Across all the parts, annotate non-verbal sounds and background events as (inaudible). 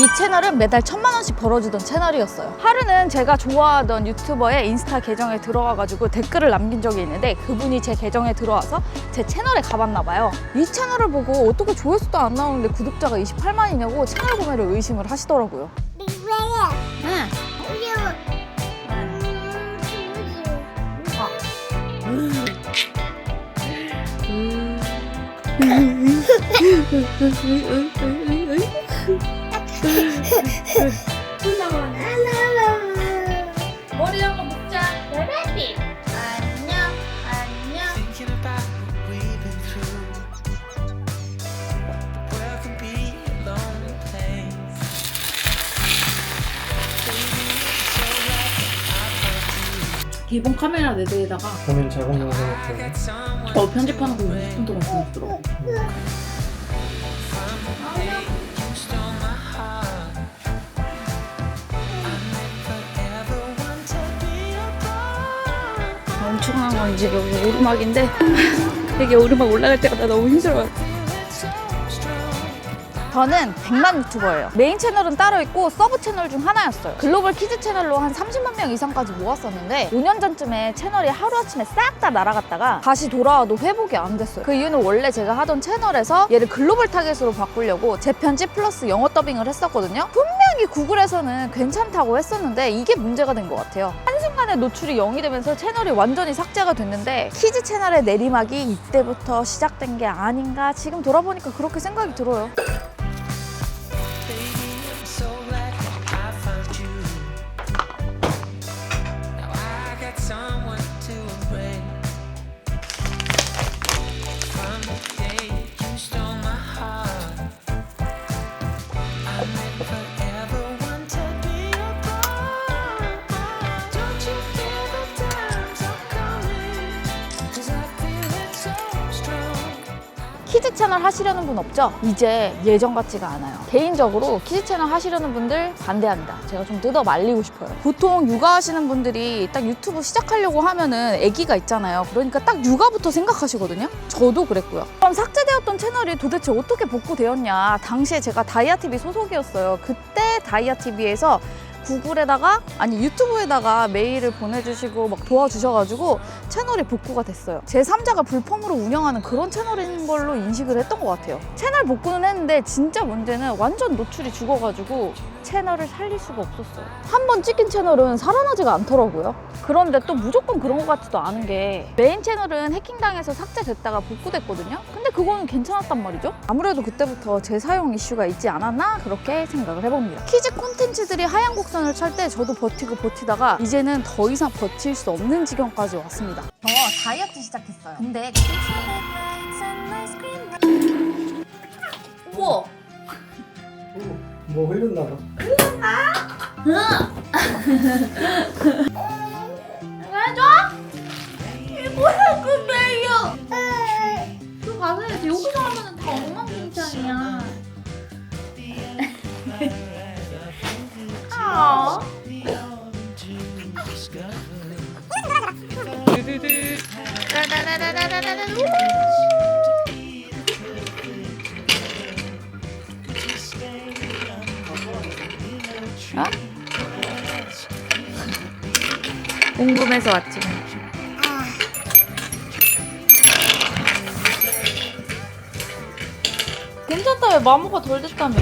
이 채널은 매달 천만 원씩 벌어주던 채널이었어요. 하루는 제가 좋아하던 유튜버의 인스타 계정에 들어가가지고 댓글을 남긴 적이 있는데 그분이 제 계정에 들어와서 제 채널에 가봤나 봐요. 이 채널을 보고 어떻게 조회수도 안 나오는데 구독자가 28만이냐고 채널 구매를 의심을 하시더라고요. 응. 머리 한번 묶자. 레디. 안녕. 안녕. Thinking about what we've been through. Where can be a lonely place? Baby, it's so right. I've 기본 카메라 4대에다가 보면 자국 영상을 I 좀 got someone 저 편집하는 거 20분 동안 stole 이제 여기 오르막인데 (laughs) 되게 오르막 올라갈 때마다 너무 힘들어요. 저는 100만 유튜버예요. 메인 채널은 따로 있고 서브 채널 중 하나였어요. 글로벌 키즈 채널로 한 30만 명 이상까지 모았었는데 5년 전쯤에 채널이 하루아침에 싹 다 날아갔다가 다시 돌아와도 회복이 안 됐어요. 그 이유는 원래 제가 하던 채널에서 얘를 글로벌 타겟으로 바꾸려고 재편집 플러스 영어 더빙을 했었거든요. 분명히 구글에서는 괜찮다고 했었는데 이게 문제가 된 것 같아요. 한순간에 노출이 0이 되면서 채널이 완전히 삭제가 됐는데 키즈 채널의 내리막이 이때부터 시작된 게 아닌가 지금 돌아보니까 그렇게 생각이 들어요. 채널 하시려는 분 없죠? 이제 예전 같지가 않아요. 개인적으로 키즈 채널 하시려는 분들 반대합니다. 제가 좀 뜯어 말리고 싶어요. 보통 육아하시는 분들이 딱 유튜브 시작하려고 하면은 아기가 있잖아요. 그러니까 딱 육아부터 생각하시거든요. 저도 그랬고요. 그럼 삭제되었던 채널이 도대체 어떻게 복구되었냐? 당시에 제가 다이아TV 소속이었어요. 그때 다이아TV에서 구글에다가 아니 유튜브에다가 메일을 보내주시고 막 도와주셔가지고 채널이 복구가 됐어요. 제 3자가 불펌으로 운영하는 그런 채널인 걸로 인식을 했던 것 같아요. 채널 복구는 했는데 진짜 문제는 완전 노출이 죽어가지고 채널을 살릴 수가 없었어요. 한 번 찍힌 채널은 살아나지가 않더라고요. 그런데 또 무조건 그런 것 같지도 않은 게 메인 채널은 해킹당해서 삭제됐다가 복구됐거든요. 근데 그거는 괜찮았단 말이죠. 아무래도 그때부터 재사용 이슈가 있지 않았나 그렇게 생각을 해봅니다. 키즈 콘텐츠들이 하향 곡선을 찰 때 저도 버티고 버티다가 이제는 더 이상 버틸 수 없는 지경까지 왔습니다. 저 다이어트 시작했어요. 근데 우와 뭐 흘렸나 봐. 왜 줘? 이 뭐야 그? 그 가서 해야지 여기서 하면은 다 엉망진창이야. 아. 우! 어? 궁금해서 왔지. 괜찮다 왜 마모가 덜 됐다며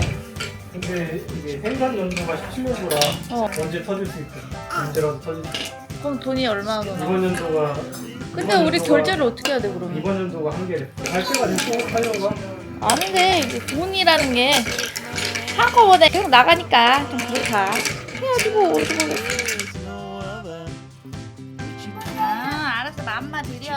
근데 이게 생산 연도가 17년도라 어. 언제 터질 수 있고 언제라도 터질 수 있고 그럼 돈이 얼마나 더 나와? 이번 연도가 근데 이번 우리 연도가- 결제를 어떻게 해야 돼 그러면? 이번 연도가 한계래. 갈 때가 됐고 하려고 아닌데 이제 돈이라는 게 한꺼번에 계속 나가니까 좀 그렇다 해야지 뭐 어디 아 맘마 드려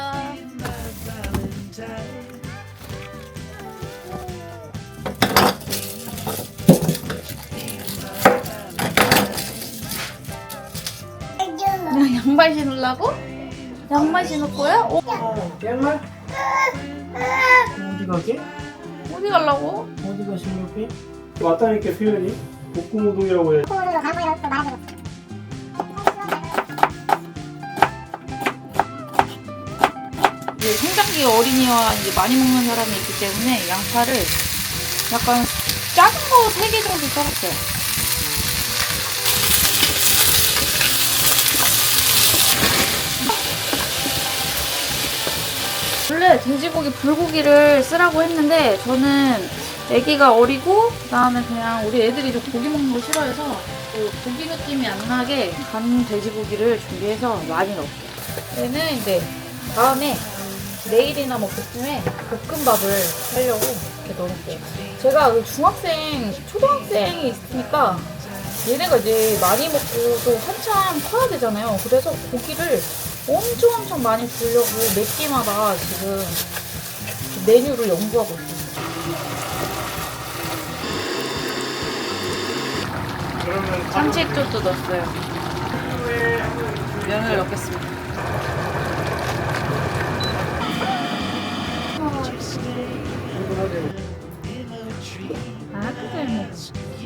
야, 양말 신으려고? 양말 신을 거야? 어, 어, 양말? 어디 가게? 어디 가려고? 어디 가시려고? 왔다니까 표현이 복구노동이라고 해. 이제 성장기 어린이와 이제 많이 먹는 사람이 있기 때문에 양파를 약간 작은 거 3개 정도 써봤어요. 원래 돼지고기 불고기를 쓰라고 했는데 저는 아기가 어리고 그다음에 그냥 우리 애들이 좀 고기 먹는 거 싫어해서 그 고기 느낌이 안 나게 간 돼지고기를 준비해서 많이 넣을게요. 얘는 이제 다음에 내일이나 뭐 그쯤에 볶음밥을 하려고 이렇게 넣어놓을게요. 제가 그 중학생, 초등학생이 있으니까 얘네가 이제 많이 먹고 또 한참 커야 되잖아요. 그래서 고기를 엄청 엄청 많이 주려고 몇 끼마다 지금 메뉴를 연구하고 있어요. 참치액젓도 넣었어요. 면을 넣겠습니다. 아, 그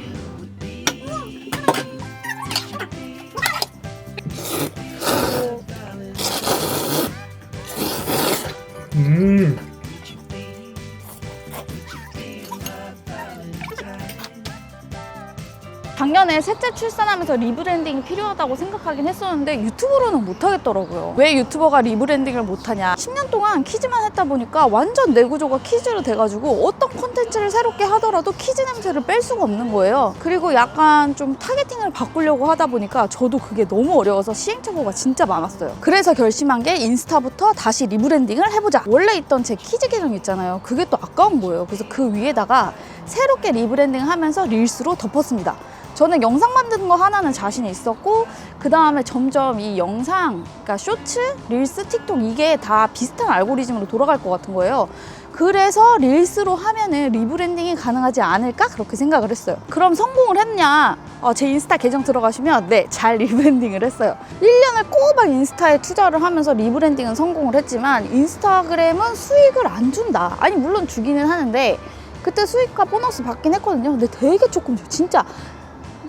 작년에 셋째 출산하면서 리브랜딩이 필요하다고 생각하긴 했었는데 유튜브로는 못하겠더라고요. 왜 유튜버가 리브랜딩을 못하냐? 10년 동안 키즈만 했다 보니까 완전 내 구조가 키즈로 돼가지고 어떤 콘텐츠를 새롭게 하더라도 키즈 냄새를 뺄 수가 없는 거예요. 그리고 약간 좀 타겟팅을 바꾸려고 하다 보니까 저도 그게 너무 어려워서 시행착오가 진짜 많았어요. 그래서 결심한 게 인스타부터 다시 리브랜딩을 해보자. 원래 있던 제 키즈 계정 있잖아요. 그게 또 아까운 거예요. 그래서 그 위에다가 새롭게 리브랜딩 하면서 릴스로 덮었습니다. 저는 영상 만드는 거 하나는 자신이 있었고 그 다음에 점점 이 영상, 그러니까 쇼츠, 릴스, 틱톡 이게 다 비슷한 알고리즘으로 돌아갈 것 같은 거예요. 그래서 릴스로 하면은 리브랜딩이 가능하지 않을까 그렇게 생각을 했어요. 그럼 성공을 했냐? 어, 제 인스타 계정 들어가시면 네, 잘 (laughs) 리브랜딩을 했어요. 1년을 꼬박 인스타에 투자를 하면서 리브랜딩은 성공을 했지만 인스타그램은 수익을 안 준다. 아니 물론 주기는 하는데 그때 수익과 보너스 받긴 했거든요. 근데 되게 조금 줘. 진짜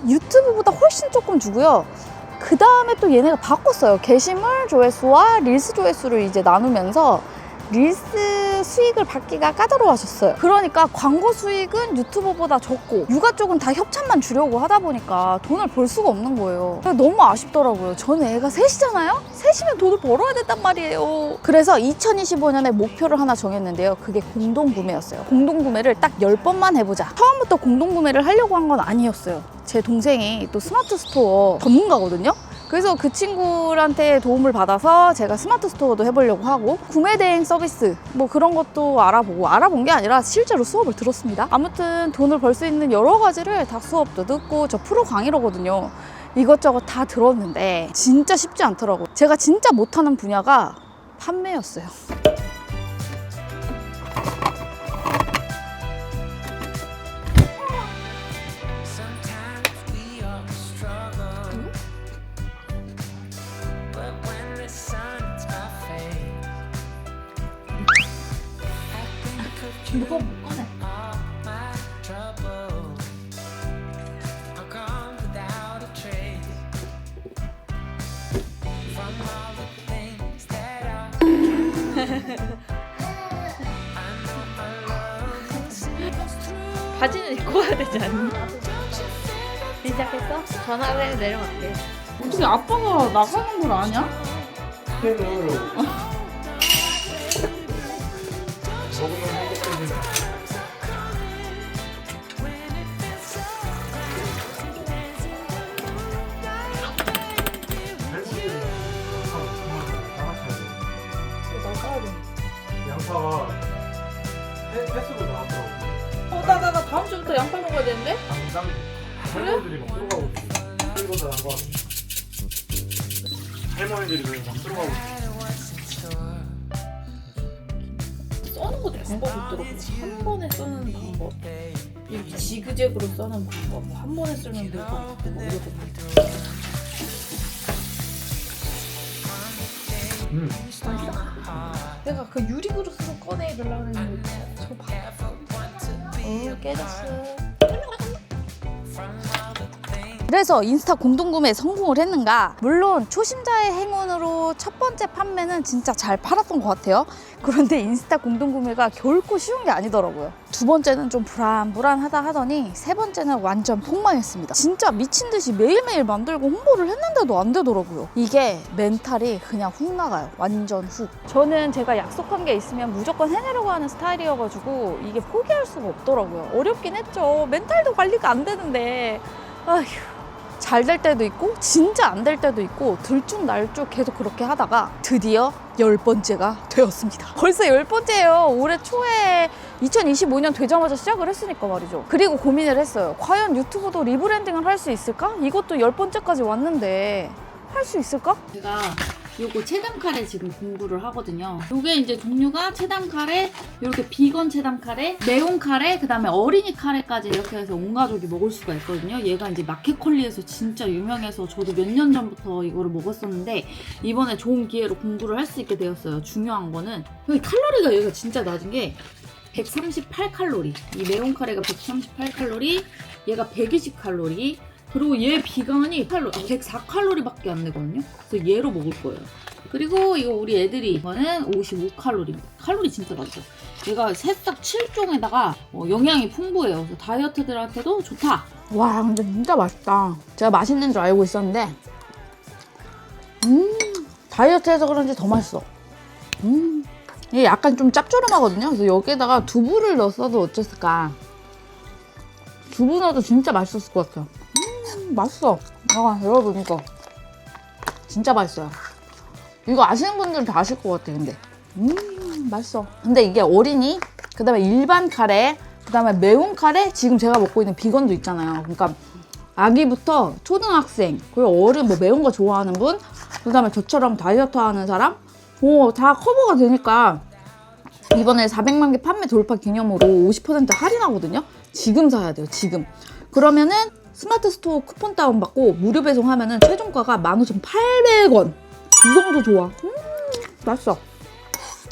유튜브보다 훨씬 조금 주고요. 그 다음에 또 얘네가 바꿨어요. 게시물 조회수와 릴스 조회수를 이제 나누면서 릴스 수익을 받기가 까다로워하셨어요. 그러니까 광고 수익은 유튜버보다 적고 육아 쪽은 다 협찬만 주려고 하다 보니까 돈을 벌 수가 없는 거예요. 너무 아쉽더라고요. 저는 애가 셋이잖아요? 셋이면 돈을 벌어야 된단 말이에요. 그래서 2025년에 목표를 하나 정했는데요. 그게 공동구매였어요. 공동구매를 딱 10번만 해보자. 처음부터 공동구매를 하려고 한 건 아니었어요. 제 동생이 또 스마트 스토어 전문가거든요. 그래서 그 친구한테 도움을 받아서 제가 스마트 스토어도 해보려고 하고 구매 대행 서비스 뭐 그런 것도 알아보고 알아본 게 아니라 실제로 수업을 들었습니다. 아무튼 돈을 벌 수 있는 여러 가지를 다 수업도 듣고 저 프로 강의로거든요. 이것저것 다 들었는데 진짜 쉽지 않더라고요. 제가 진짜 못하는 분야가 판매였어요. Love seems true. 바지는 입고 와야 되지 않나? 시작했어? 전화를 내려갈게. 어떻게 아빠가 나가는 걸 아냐? 스캔을 다음 주부터 양파 먹어야 되는데? 당장 할머니들이 막 들어가고 있어. 이거다 양파. 할머니들이 그냥 막 들어가고 있어. 써는 것도 방법이 있더라고. 한 번에 쓰는 방법. 이렇게 지그재그로 써는 방법. 한 번에 쓰는 방법. 뭐 이러고. 음. 내가 그 유리 그릇으로 꺼내려고 했는데 저거 봐. 어, 깨졌어. 그래서 인스타 공동구매에 성공을 했는가? 물론 초심자의 행운으로 첫 번째 판매는 진짜 잘 팔았던 것 같아요. 그런데 인스타 공동구매가 결코 쉬운 게 아니더라고요. 두 번째는 좀 불안불안하다 하더니 세 번째는 완전 폭망했습니다. 진짜 미친 듯이 매일매일 만들고 홍보를 했는데도 안 되더라고요. 이게 멘탈이 그냥 훅 나가요. 완전 훅. 저는 제가 약속한 게 있으면 무조건 해내려고 하는 스타일이어가지고 이게 포기할 수가 없더라고요. 어렵긴 했죠. 멘탈도 관리가 안 되는데. 아휴. 잘 될 때도 있고 진짜 안 될 때도 있고 들쭉날쭉 계속 그렇게 하다가 드디어 열 번째가 되었습니다. 벌써 열 번째예요. 올해 초에 2025년 되자마자 시작을 했으니까 말이죠. 그리고 고민을 했어요. 과연 유튜브도 리브랜딩을 할 수 있을까? 이것도 열 번째까지 왔는데 할 수 있을까? 제가 요거 체담 카레 지금 공부를 하거든요. 요게 이제 종류가 체담 카레, 요렇게 비건 체담 카레, 매운 카레, 그 다음에 어린이 카레까지 이렇게 해서 온 가족이 먹을 수가 있거든요. 얘가 이제 마켓컬리에서 진짜 유명해서 저도 몇 년 전부터 이거를 먹었었는데 이번에 좋은 기회로 공부를 할 수 있게 되었어요. 중요한 거는 여기 칼로리가 여기가 진짜 낮은 게 138칼로리. 이 매운 카레가 138칼로리, 얘가 120칼로리, 그리고 얘 칼로 104칼로리밖에 안 되거든요. 그래서 얘로 먹을 거예요. 그리고 이거 우리 애들이 이거는 55칼로리. 칼로리 진짜 낮죠. 얘가 새싹 7종에다가 어, 영양이 풍부해요. 그래서 다이어트들한테도 좋다. 와 근데 진짜 맛있다. 제가 맛있는 줄 알고 있었는데 음 다이어트해서 그런지 더 맛있어. 음 이게 약간 좀 짭조름하거든요. 그래서 여기에다가 두부를 넣었어도 어땠을까? 두부 넣어도 진짜 맛있었을 것 같아요. 음 맛있어. 아 여러분 이거 진짜 맛있어요. 이거 아시는 분들은 다 아실 것 같아 근데 음 맛있어. 근데 이게 어린이 그 다음에 일반 카레 그 다음에 매운 카레 지금 제가 먹고 있는 비건도 있잖아요. 그러니까 아기부터 초등학생 그리고 어른 뭐 매운 거 좋아하는 분 그 다음에 저처럼 다이어트 하는 사람 오 다 커버가 되니까 이번에 400만 개 판매 돌파 기념으로 50% 할인하거든요. 지금 사야 돼요. 지금. 그러면은 스마트 스토어 쿠폰 다운 받고 무료 배송하면은 최종가가 15,800원. 이 정도 좋아. 음, 맛있어.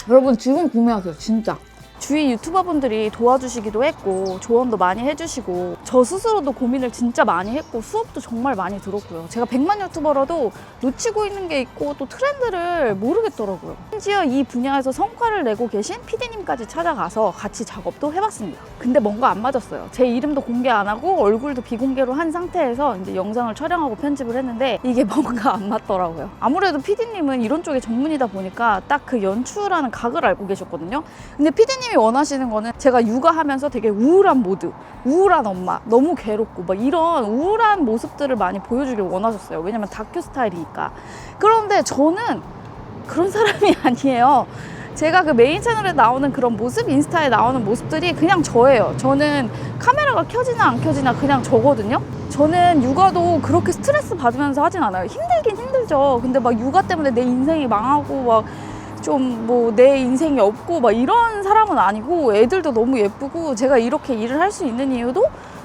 여러분 지금 구매하세요. 진짜. 주위 유튜버분들이 도와주시기도 했고 조언도 많이 해주시고 저 스스로도 고민을 진짜 많이 했고 수업도 정말 많이 들었고요. 제가 100만 유튜버라도 놓치고 있는 게 있고 또 트렌드를 모르겠더라고요. 심지어 이 분야에서 성과를 내고 계신 PD님까지 찾아가서 같이 작업도 해봤습니다. 근데 뭔가 안 맞았어요. 제 이름도 공개 안 하고 얼굴도 비공개로 한 상태에서 이제 영상을 촬영하고 편집을 했는데 이게 (laughs) 뭔가 안 맞더라고요. 아무래도 PD님은 이런 쪽에 전문이다 보니까 딱 그 연출하는 각을 알고 계셨거든요. 근데 PD님 이 원하시는 거는 제가 육아하면서 되게 우울한 모드, 우울한 엄마, 너무 괴롭고 막 이런 우울한 모습들을 많이 보여주길 원하셨어요. 왜냐면 다큐 스타일이니까. 그런데 저는 그런 사람이 (laughs) 아니에요. 제가 그 메인 채널에 나오는 그런 모습, 인스타에 나오는 모습들이 그냥 저예요. 저는 카메라가 켜지나 안 켜지나 그냥 저거든요. 저는 육아도 그렇게 스트레스 받으면서 하진 않아요. 힘들긴 힘들죠. 근데 막 육아 때문에 내 인생이 망하고 막 좀 뭐 내 인생이 없고 막 이런 사람은 아니고 애들도 너무 예쁘고 제가 이렇게 일을 할 수 있는 이유도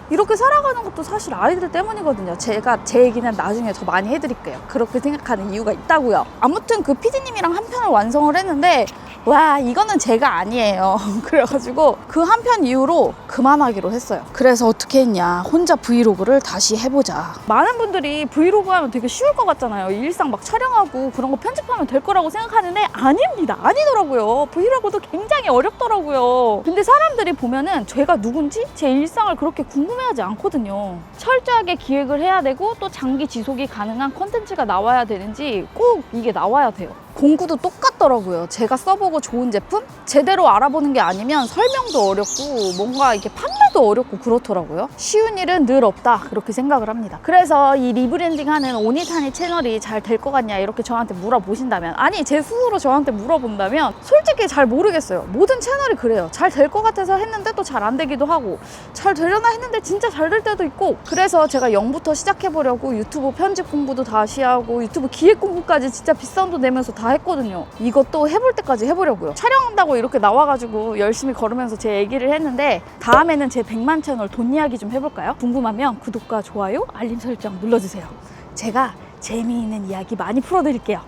이렇게 살아가는 것도 사실 아이들 때문이거든요. 제가 제 얘기는 나중에 더 많이 해드릴게요. 그렇게 생각하는 이유가 있다고요. 아무튼 그 PD님이랑 한 편을 완성을 했는데 와 이거는 제가 아니에요. (laughs) 그래가지고 그 한편 이후로 그만하기로 했어요. 그래서 어떻게 했냐 혼자 브이로그를 다시 해보자. 많은 분들이 브이로그 하면 되게 쉬울 것 같잖아요. 일상 막 촬영하고 그런 거 편집하면 될 거라고 생각하는데 아닙니다. 아니더라고요. 브이로그도 굉장히 어렵더라고요. 근데 사람들이 보면은 제가 누군지 제 일상을 그렇게 궁금해하지 않거든요. 철저하게 기획을 해야 되고 또 장기 지속이 가능한 콘텐츠가 나와야 되는지 꼭 이게 나와야 돼요. 공구도 똑같더라고요. 제가 써보고 좋은 제품 제대로 알아보는 게 아니면 설명도 어렵고 뭔가 이게 판매도 어렵고 그렇더라고요. 쉬운 일은 늘 없다 그렇게 생각을 합니다. 그래서 이 리브랜딩 하는 오니타니 채널이 잘 될 것 같냐 이렇게 저한테 물어보신다면 아니 제 스스로 저한테 물어본다면 솔직히 잘 모르겠어요. 모든 채널이 그래요. 잘 될 것 같아서 했는데 또 잘 안 되기도 하고 잘 되려나 했는데 진짜 잘 될 때도 있고 그래서 제가 0부터 시작해보려고 유튜브 편집 공부도 다시 하고 유튜브 기획 공부까지 진짜 비싼 돈 내면서 다 했거든요. 이것도 해볼 때까지 해보려고요. 촬영한다고 이렇게 나와가지고 열심히 걸으면서 제 얘기를 했는데 다음에는 제 100만 채널 돈 이야기 좀 해볼까요? 궁금하면 구독과 좋아요, 알림 설정 눌러주세요. 제가 재미있는 이야기 많이 풀어드릴게요.